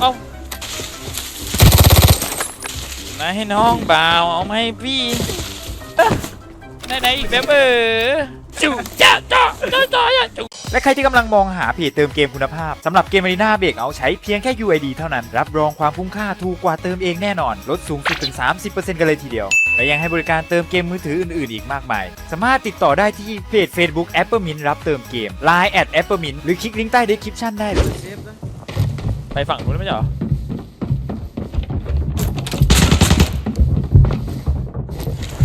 เอามาให้น้องบ่าวเอามาให้พี่ไหนไหนอีกแล้วเออจุ๊จ้าจ้าจ้าจ้าจุ๊และใครที่กำลังมองหาเพจเติมเกมคุณภาพสำหรับเกม Arena b r e a k เอาใช้เพียงแค่ UID เท่านั้น รับรองความคุ้มค่าถูกกว่าเติมเองแน่นอน ลดสูงสุดถึง 30%กันเลยทีเดียว และยังให้บริการเติมเกมมือถืออื่นๆ อีกมากมาย สามารถติดต่อได้ที่เพจ Facebook a p p l e m i n t รับเติมเกม Line at a p p l e m i n t หรือคลิกลิงก์ใต้ description ได้เลย ไปฝั่งนู้นไม่ใช่เหรอ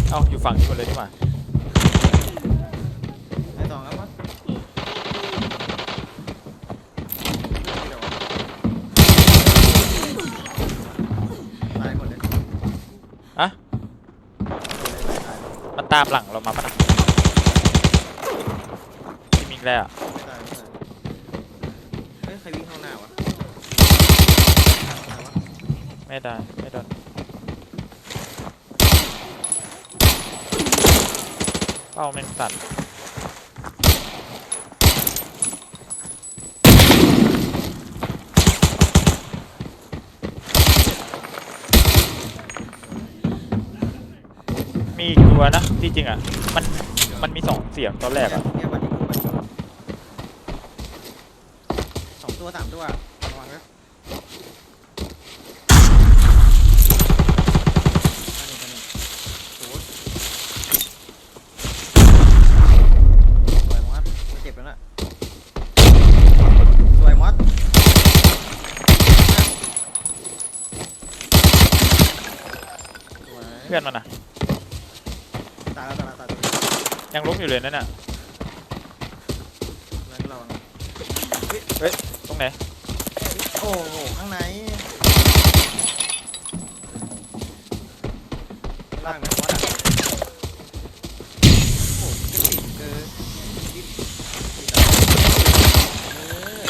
เอ้าอยู่ฝั่งนี้หมดเลยนี่หว่าไอ้สองครับมั้งตายหมดเลยอะมันตามหลังเรามาปะนะพี่มิงแล้วอะ ไม่ตายไม่ตายเฮ้ยใครวิ่งเข้าหน้าวะ ไม่ได้ไม่โดนเป้าแม่งสั่นมีอีกตัวนะที่จริงอะ มัน มันมีสองเสียงตอนแรกอะ เนี่ยวันนี้กูวันสองตัวสามตัวระวังนะอันนี้อันนี้โอ้โหสวยมอสไม่เจ็บแล้วน่ะสวยมอสสวย เพื่อนมันอะ ตายแล้วตายแล้วตายแล้ว ยังล้ม อยู่เลยนั่นน่ะแล้วก็ระวังตรงไหนโอ้โหข้างในล่างนะวัดอะโอ้โหกระติกเกินนิดเออ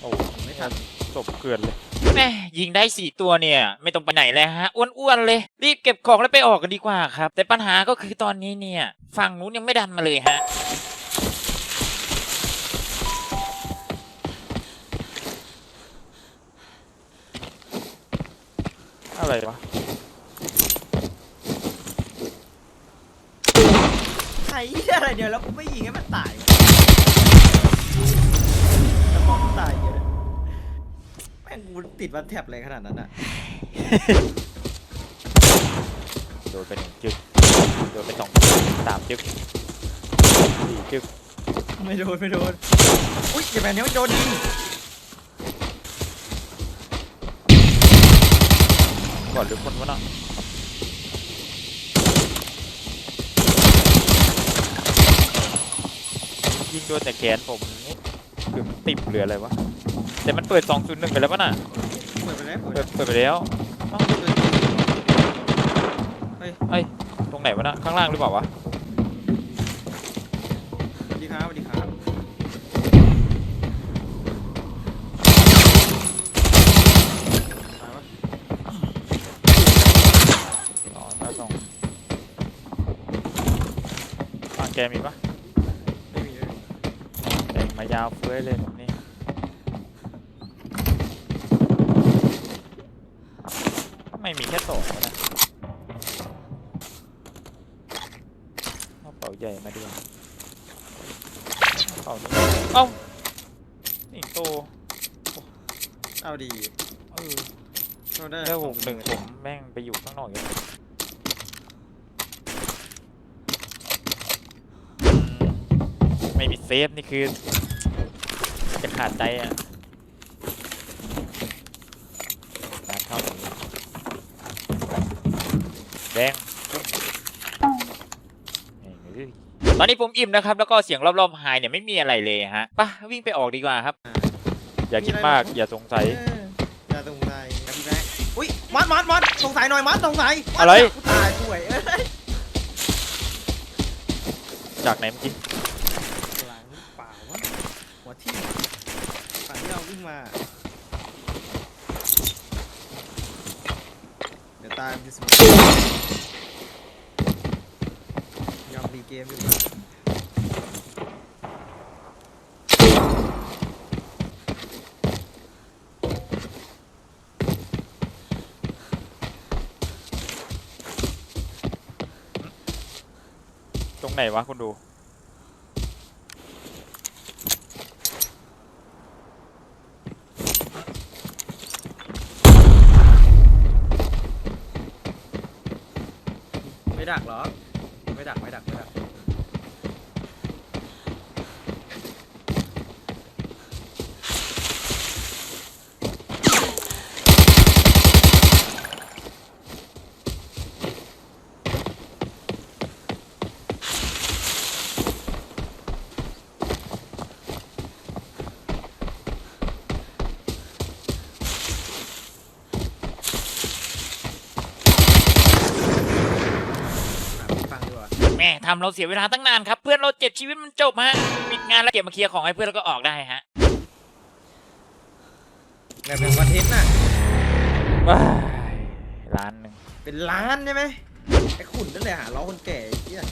โอ้ไม่ทันศพเกลือนเลย แม่ยิงได้สี่ตัวเนี่ย ไม่ต้องไปไหนเลยฮะอ้วนๆเลย รีบเก็บของแล้วไปออกกันดีกว่าครับ แต่ปัญหาก็คือตอนนี้เนี่ย ฝั่งนู้นยังไม่ดันมาเลยฮะอะไรวะไอ้เหี้ยอะไรเดียวแล้วกูไม่ยิงให้มันตายแล้วมองมันตายเยอะ ม่งกูติดวันแท็บเลยขนาดนั้นอะโดนไปหนึ่งจึกโดนไปสองจึ๊กสามจึกสี่จึกไม่โดนไม่โดน อุ้ยอย่าแบบนี้มันโดนยิงก่อนหรือคนวะเนาะยิงโดนแต่แขนผมนี่ คือมันติ่มเหลืออะไรวะแต่มันเปิด 201 ไปแล้วป่ะน่ะเปิดไปแล้วเปิดเปิดไปแล้วเฮ้ยเอ้ยตรงไหนวะน่ะข้างล่างหรือเปล่าวะสวัสดีครับสวัสดีครับตายวะอ๋อหน้าสองฝั่งแกมีปะ ไม่มีเลย แต่งมายาวเฟ้ยเลยผมนี่ทำไมมีแค่สองวะนะเอาเป๋าใหญ่มาดีกว่าเอาเป๋านี้เอ้านี่โตเอาดีเออเราได้แล้วผมหนึ่งผมแม่งไปอยู่ข้างนอกอยู่อืมไม่มีเซฟนี่คือจะ ขาดใจอะการเข้าถึงแดงเอ้ยตอนนี้ผมอิ่มนะครับ แล้วก็เสียงรอบๆไฮเนี่ยไม่มีอะไรเลยฮะไปะวิ่งไปออกดีกว่าครับ อย่าคิดมากอย่าสงสัย เอออย่าสงสัยครับพี่แบ๊กอุ้ยมัดมัดมัดสงสัยหน่อยมัดสงสัยมัดอะไรกูตายป่วยเอ้ยจากไหนเมื่อกี้ มา เดี๋ยวตามดิสมยอมรีเกมดีกว่าตรงไหนวะคุณดู ดักเหรอ ไม่ดักไม่ดักไม่ดัก ฟังดีกว่า แม่ ทำเราเสียเวลาตั้งนานครับ เพื่อนเราเจ็บชีวิตมันจบฮะปิดงานแล้วเก็บมาเคลียร์ของให้เพื่อนแล้วก็ออกได้ฮะแบบเป็นคอนเทนต์น่ะว้ายล้านหนึ่งเป็นล้านใช่ไหมไอ้ขุนนั่นแหละหาล้อคนแก่ไอ้เหี้ย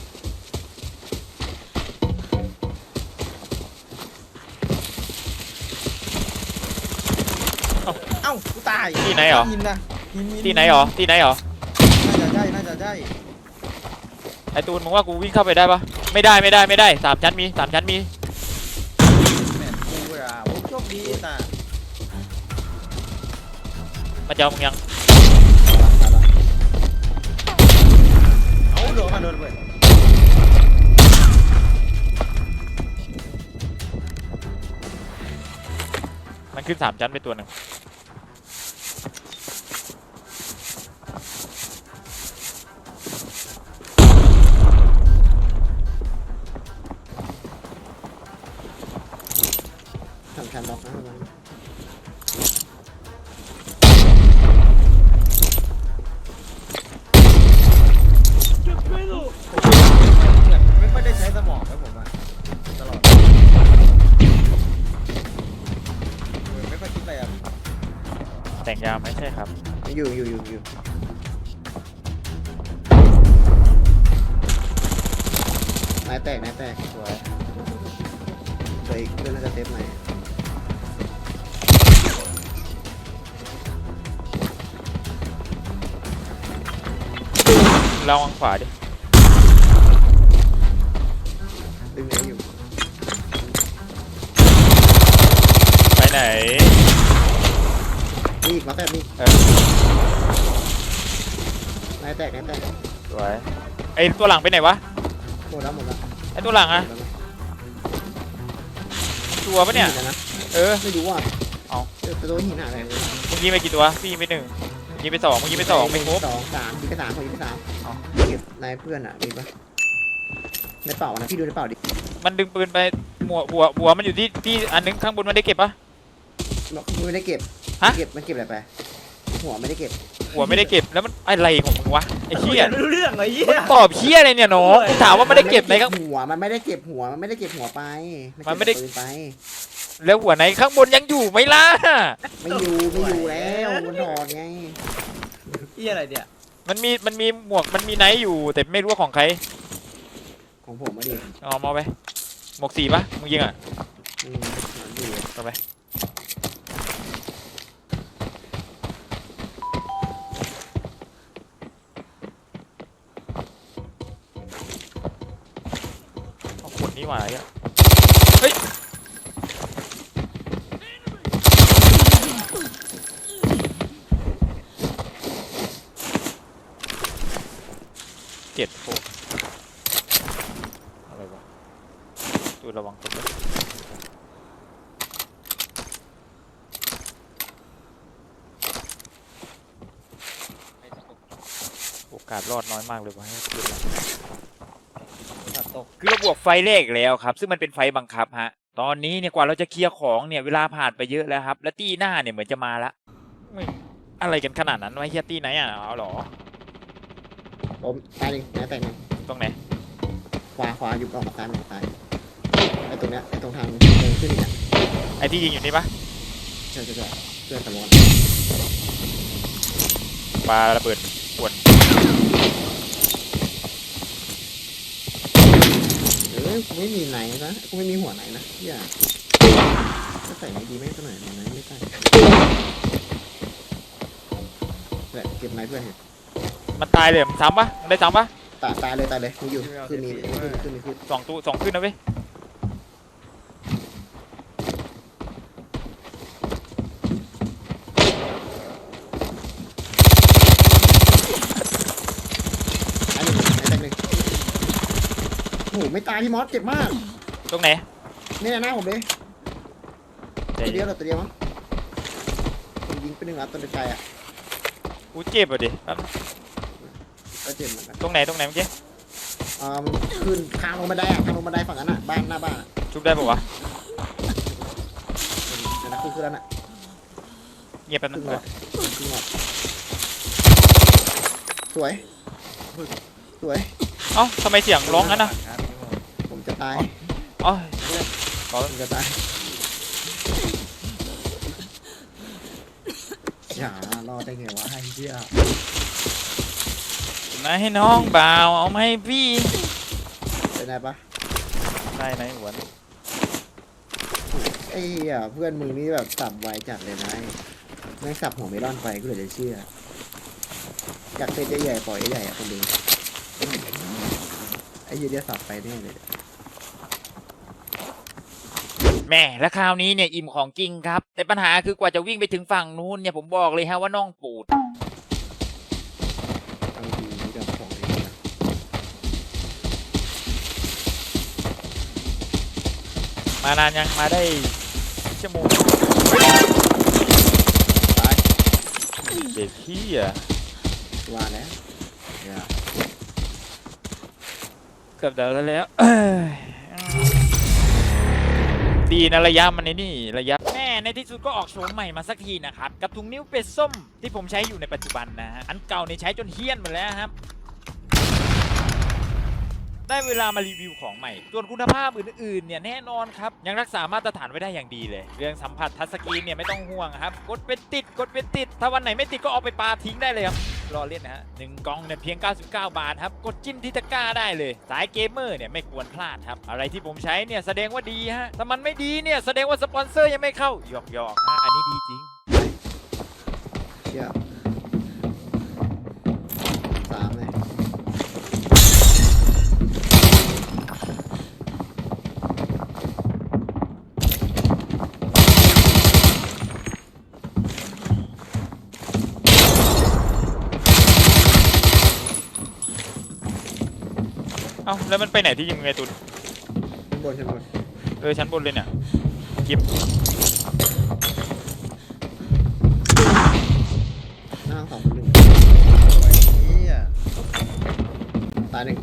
เอ้าเอ้ากูตายที่ไหนเหรอหินนะหินหิที่ไหนหรอ ที่ไหนหรอ น่าจะใช่น่าจะใช่ ไอตูนมึงว่ากูวิ่งเข้าไปได้ปะไม่ได้ไม่ได้ไม่ได้สามชั้นมีสามชั้นมีแม่งกูอะโอ้โชคดีตามาเจอมึงยังเอาโดนมาโดนเว้ยมันขึ้นสามชั้นไปตัวหนึ่ง แต่งยาวไหมใช่ครับ อยู่อยู่อยู่อยู่นายแตกนายแตกสวยตัวอีกเรื่องน่าจะเซฟไหนเราวางขวาดิ ดึงไว้อยู่ ไปไหนนี่อีก มาแตกนี่เออ นายแตกนายแตกสวยไอตัวหลังไปไหนวะหมดแล้วหมดแล้วไอตัวหลังอะหมดแล้วตัวปะเนี่ย หินะเออ ไม่รู้ว่าเอา เจอตัวหินหาอะไรเลยมึงยิงไปกี่ตัวพี่ยิงไปหนึ่งยิงไปสองมึงยิงไปสองไม่ครบ สองสามยิงไปสามคนยิงไปสามเอา เก็บนายเพื่อนอะมีปะในเป่านะพี่ดูในเป่าดิมันดึงปืนไปหัวหัวหัวมันอยู่ที่ที่อันนึงข้างบนมันได้เก็บปะ มือไม่ได้เก็บฮะ เก็บมันเก็บอะไรไป หัวไม่ได้เก็บหัวไม่ได้เก็บแล้วมันอะไรของมึงวะไอ้เหี้ยไม่รู้เรื่องไอ้เหี้มึยงตอบเหี้ยอะไรเนี่ยน้องกูถามว่ามันได้เก็บไหนข้างหัวมันไม่ได้เก็บหัวมันไม่ได้เก็บหัวไปมันไม่ได้ เก็บปืนไป แล้วหัวไหนข้างบนยังอยู่ไหมล่ะไม่อยู่ไม่อยู่แล้วมันถอดไงเหี้ยอะไรเนี่ย มันมีมันมีหมวกมันมีไนท์อยู่แต่ไม่รู้ว่าของใครของผมมาดิเอามาเอาไปหมวกสีปะมึงยิงอะ อืมอยู่เอาไป เอาขวดนี้มาอะเฮ้ยเจ็ดหกอะไรวะดูระวังตัวด้วยโอกาสรอดน้อยมากเลยว่ะให้คืนละตัดต กคือเราบวกไฟเลขแล้วครับ ซึ่งมันเป็นไฟบังคับฮะ ตอนนี้เนี่ยกว่าเราจะเคลียร์ของเนี่ยเวลาผ่านไปเยอะแล้วครับ และตี้หน้าเนี่ยเหมือนจะมาละไม่อะไรกันขนาดนั้นวะเฮียตี้ไหนอะเอาเหรอผมตายหนึ่งนายแตกหนึ่งตรงไหนขวาขวาอยู่ออกมาซ้ายมาซ้ายไอ้ตรงเนี้ยไอ้ตรงทางเดินขึ้นเนี่ยไอ้ที่ยิงอยู่นี่ปะเชื่อเชื่อเชื่อเพื่อนสมองปาระเบิดขวด อ้ยกูไม่มีไหนนะกูไม่มีหัวไหนนะอย่าก็ใส่ไม่ดีไม่ตัวไหนอยไหนไม่ใส่แหละเก็บไหนเพื่อนเห็นมันตายเลยมันซ้ำปะมันได้ซ้ำปะตายตายเลยตายเลยมีอยู่ขึ้นมีขึ้นขึ้นมีขึ้นสองตู้สองขึ้นนะเว้ย อันนี้อันนี้โอ้โหไม่ตายพี่มอสเจ็บมาก ตรงไหนนี่หน้าผมเลยใจตัวเดีเย็ยวนเหรอตัวเดียวมั้งผมยิงไปหนึ่งนัดตัวในใจอะกูเจ็บอะดิแป๊บก็เจ็บเหมือนกันตรงไหนตรงไหนเมื่อกี้อ่ามันขึ้นทางลงบันไดอะทางลงบันไดฝั่งนั้นอะบ้านหน้าบ้านอะชุบได้ปะวะนั่นนะขึ้นขึ้นแล้วน่ะเงียบแป๊บนึขึ้งนหอดขึ้นหอดสวยสวย เอ้าทำไมเสียงร้องงั้นนะผมจะ ตายอ๋อผมจะตายอย่ารอดได้ไงวะไอ้เหี้ยมาให้น้องบ่าวเอามาให้พี่เป็นไงปะได้ไหนหวนไอ้เหี้ยเพื่อนมึงนี่แบบสับไวจัดเลยนะแม่งสับหัวเมลอนไปก็เลยจะเชื่ออยากเซตใหญ่ๆปล่อยใหญ่ๆอะคนดูไอ้เหี้ยเดียวสับไปแน่เลย แหม่แล้วคราวนี้เนี่ยอิ่มของจริงครับ แต่ปัญหาคือกว่าจะวิ่งไปถึงฝั่งนู้นเนี่ยผมบอกเลยฮะว่าน้องปูด เอาดีนี่แบบของดีนะมานานยังมาได้ชั่วโมงตายเด็กขี้อะว่าแล้วอย่าเกือบเดินแล้วเอ้ย ดีนะระยะมันในนี่ระยะ แม่ในที่สุดก็ออกโฉมใหม่มาสักทีนะครับ กับถุงนิ้วเป็ดส้มที่ผมใช้อยู่ในปัจจุบันนะฮะอันเก่าเนี่ยใช้จนเฮี้ยนหมดแล้วครับ ได้เวลามารีวิวของใหม่ ส่วนคุณภาพอื่นๆเนี่ยแน่นอนครับ ยังรักษามาตรฐานไว้ได้อย่างดีเลย เรื่องสัมผัสทัชสกรีนเนี่ยไม่ต้องห่วงครับ กดเป็นติดกดเป็นติด ถ้าวันไหนไม่ติดก็เอาไปปาทิ้งได้เลยครับ รอเล่นนะฮะหนึ่งกล่องเนี่ยเพียง 99 บาทครับ กดจิ้มที่ตะกร้าได้เลย สายเกมเมอร์เนี่ยไม่ควรพลาดครับ อะไรที่ผมใช้เนี่ยแสดงว่าดีฮะ ถ้ามันไม่ดีเนี่ยแสดงว่าสปอนเซอร์ยังไม่เข้าหยอกหยอกๆฮะอันนี้ดีจริงเชี่ยสามเลย เอ้าแล้วมันไปไหนที่ยิงไงตุนชั้นบนชั้นบนเออชั้นบนเลยเนี่ยกิบหน้าสองคนหนึ่งตายหนึ่ง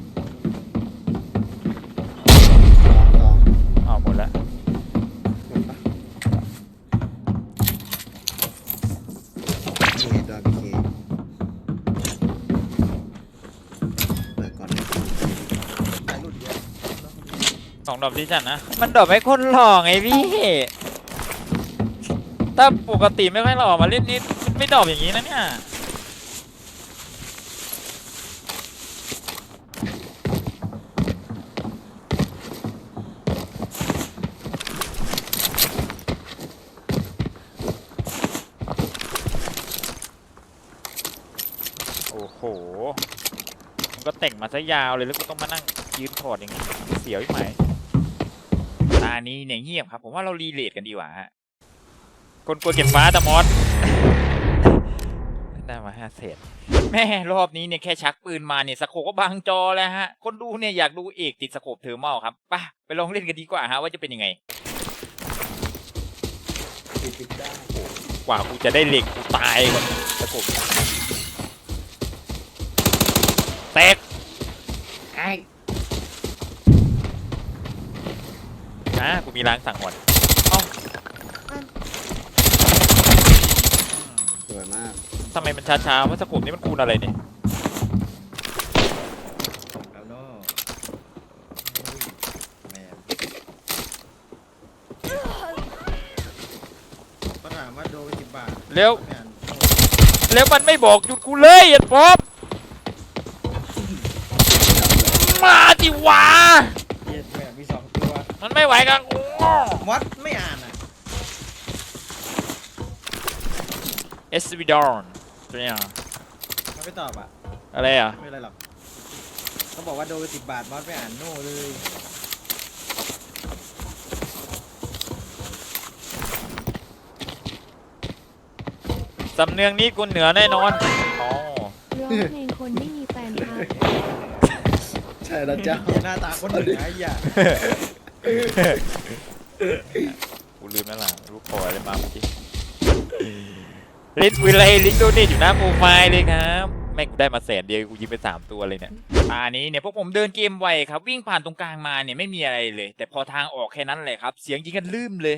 ดอกที่จัดนะ มันดอกไม่คนหล่อไงพี่ ถ้าปกติไม่ค่อยหล่อมาเล่นนิดไม่ดอกอย่างนี้นะเนี่ย โอ้โหมันก็แต่งมาซะยาวเลยแล้วก็ต้องมานั่งยืนถอดอย่างนี้ เสียวอีกไหมานี้เนี่ยเงียบครับ ผมว่าเรารีเลทกันดีกว่าฮะคนกลัวเก็บฟ้าตะมอสได้มาห้าเศษแม่รอบนี้เนี่ยแค่ชักปืนมาเนี่ยสโคปก็บังจอแล้วฮะ คนดูเนี่ยอยากดูเอกติดสโคปเทอร์มอลครับไปะไปลองเล่นกันดีกว่าฮะว่าจะเป็นยังไงกว่ากูจะได้เหล็กกูตายก่อนสโคปแตก ไอ้ นะ กูมีล้างสั่งหมดสวยมากทำไมมันช้าๆว่าสโคปนี้มันคูณอะไรเนี่ยแล้วเนาะแม่ก็ถามว่าโดนกี่บาทเร็วเนี่ยแล้วมันไม่บอกหยุดกูเลยไอ้ป๊อปมาดิวะ เย็ดแม่มีสองตัว มัน ไม่ไหวกันกูมอดไม่อ่านอะเอสวิดอนตัวเนี้ยมันไม่ตอบอะ อะไรอะ ไม่เป็นไรหรอกเขาบอกว่าโดนไปสิบบาทมอสไม่อ่านโน่เลยสำเนียงนี้กูเหนือแน่นอนอ๋อร้องเพลงคนไม่มีแฟนครับ ใช่แล้วจ้าเหี้ยหน้าตาคนเหนือไอ้เหี้ย กูลืมนั่นแหละลูกคออะไรมาเมื่อกี้ลิสวิลเลยลิงก์โดเนทอยู่หน้าโปรไฟล์เลยครับแม่งกูได้มาแสนเดียวกูยิงไปสามตัวเลยเนี่ยอันนี้เนี่ยพวกผมเดินเกมไวครับ วิ่งผ่านตรงกลางมาเนี่ยไม่มีอะไรเลย แต่พอทางออกแค่นั้นแหละครับ เสียงยิงกันลืมเลย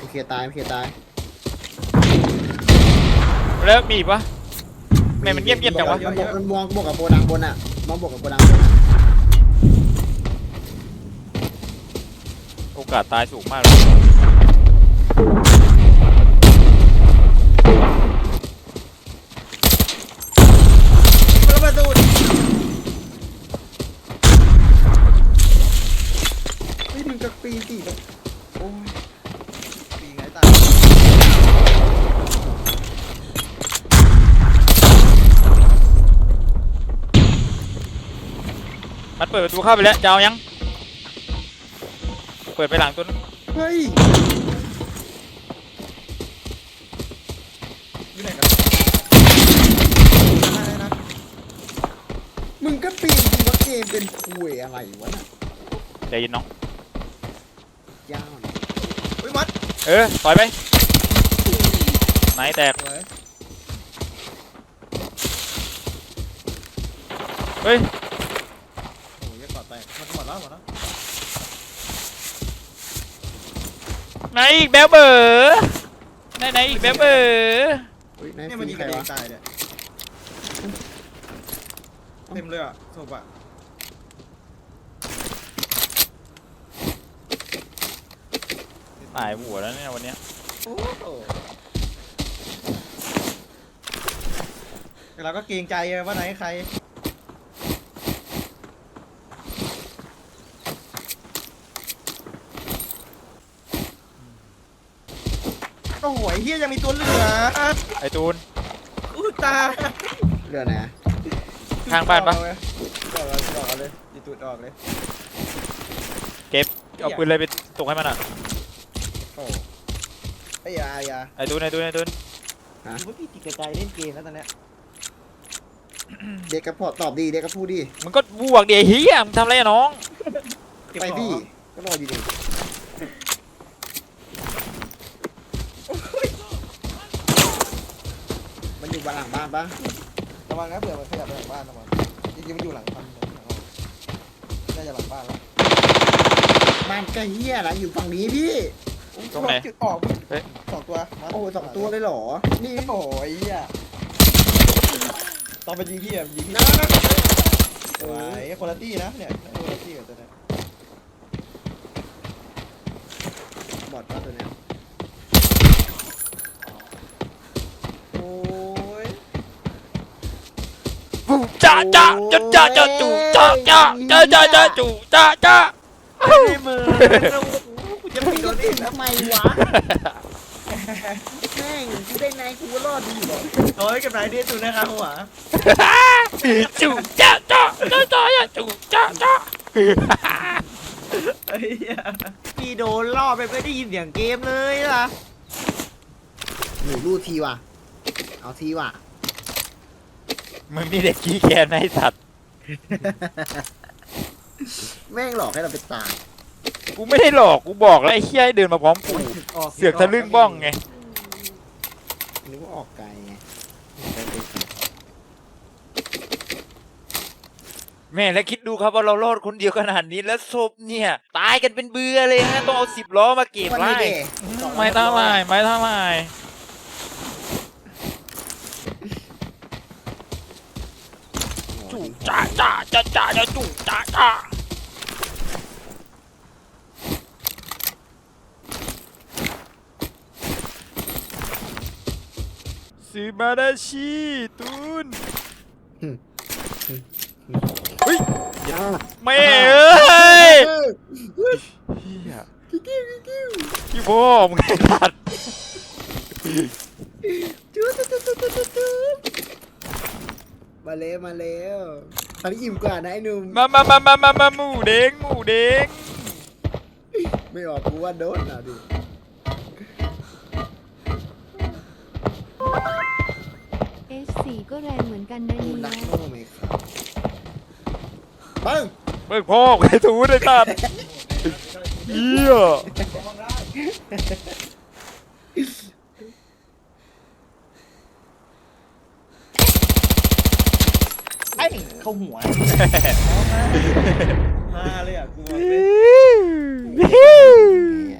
โอเคตายโอเคตายแล้วมีอีกปะแม่งมันเงียบเงียบๆจังวะมันบอกมันมองบอกกับโบดังบนอะมองบอกกับโบดังบนอะ โอกาสตายสูงมากเลยมันมาดูดเฮ้ยมึงจะปีสิแบบโอ้ยปีไงตายมันเปิดประตูเข้าไปแล้วจะเอายัง เปิดไปหลังตัวนึงเฮ้ยอยู่ไหนกันได้นะมึงก็ปีนสิว่าเกมเป็นคุยอะไรวะน่ะใจเย็นน้อง ยาวเนี่ยอุ้ยมอสเออต่อยไป ไหนแตก สวยเฮ้ย โอ้ยกอดแตกมันหมดแล้วหมดแล้ว ไหนอีกแบลเบอร์ไหนไหนอีกแบลเบอร์เฮ้ยนายเนี่ยมันฟียิงใคกัรนเอวะงตายเนี่ยเต็มเลยอะศพอะตายหัวแล้วเนี่ยวันเนี้ยโอ้โหแต่เราก็เกรงใจไงว่าไหนใคร โอ้โหไอ้เฮียยังมีตัวเหลือไอตูน อู้ตายเรือไหนอะข้างบ้านปะ ออกเลยออกเลยออกเลยดีตูดออกเลยเอาปืนเลยไปตกให้มันอะ โอ้ไอ้ยาไอ้ยาไอตูนไอตูนไอตูนคือว่าพี่ติดกระจายเล่นเกมแล้วตอนเนี้ยเด็กกระพอตอบดีเด็กกระพูดดีมึงก็บวกเดี๋ยวเฮียมึงทำอะไรอะน้อง เก็บไปของพี่ก็รอดีดิมันอยู่บ้านห ลังบ้านปะระวังนะเผื่อมันขยับไปหลังบ้านนะมันจริงๆมันอยู่หลังพันน่าจะหลังบ้านแล้วบ้านใกล้เฮียนะอยู่ฝั่งนี้พี่ตรงไหน จุดออกเฮ้ย สองตัวมาโอ้สองตัวเลยเหรอ นี่โอ้ยเหี้ยตอนไปยิงพี่อะยิงพี่นะนะสวยคนละตี้นะเนี่ยคนละตี้กับตัวเนี้ย บอดปะตัวเนี้ยโอ้ย ปุ๊บ จ้าจ้าจ้าจ้าจ้าจู่จ้าจ้าจ้าจ้าจ้าจู่จ้าจ้าไม่ได้มือกูจะไม่โดนอีกทำไมวะแม่งกูได้ไงกูก็รอดดีหรอโอ้ยกับนายเดียตูนะครับหัวจู่จ้าจ้าจ้าจ้าจู่จ้าจ้าไอ้เหี้ยพี่โดนล่อไปไม่ได้ยินเสียงเกมเลยล่ะหนูรูดทีว่ะ เอาทีว่ะ มึงนี่เด็กขี้แค้นนะไอ้สัตว์ แม่งหลอกให้เราไปตายกูไม่ได้หลอก กูบอกแล้วไอ้เฮียให้เดินมาพร้อมกู เสือกทะลึ่งบ้องไง นึกว่าออกไกลไงแม่แล้วคิดดูครับว่าเรารอดคนเดียวขนาดนี้แล้วศพเนี่ย ตายกันเป็นเบื่อเลยฮะต้องเอาสิบล้อมาเก็บวันไล่นี้เดไม่เท่าไหรไม่เท่าไหร จู่จ้าจ้าจ้าจ้าจ้าจู่จ้าจ้าซูบาราชิตูนเฮ้ยไม่เอ้ยเฮียพี่พ่อมึงไอ้สัตว์จู๊ดจู๊ดจู๊ดจู๊ดจู๊ด มาเร็วมาเร็วตอนนี้อิ่มกว่านะไอ้หนุ่มมามามามามามาหมูเด้งหมูเด้งไม่ออกกูว่าโดนอะดิเอสสี่ก็แรงเหมือนกันนะกูเนี่รักยโน่ไหมครับปังเบิกพ่อไอ้ทูได้ตัดเหี้ย ไอ้ เข้าหัวมาเลยอะกูบอกเลยเ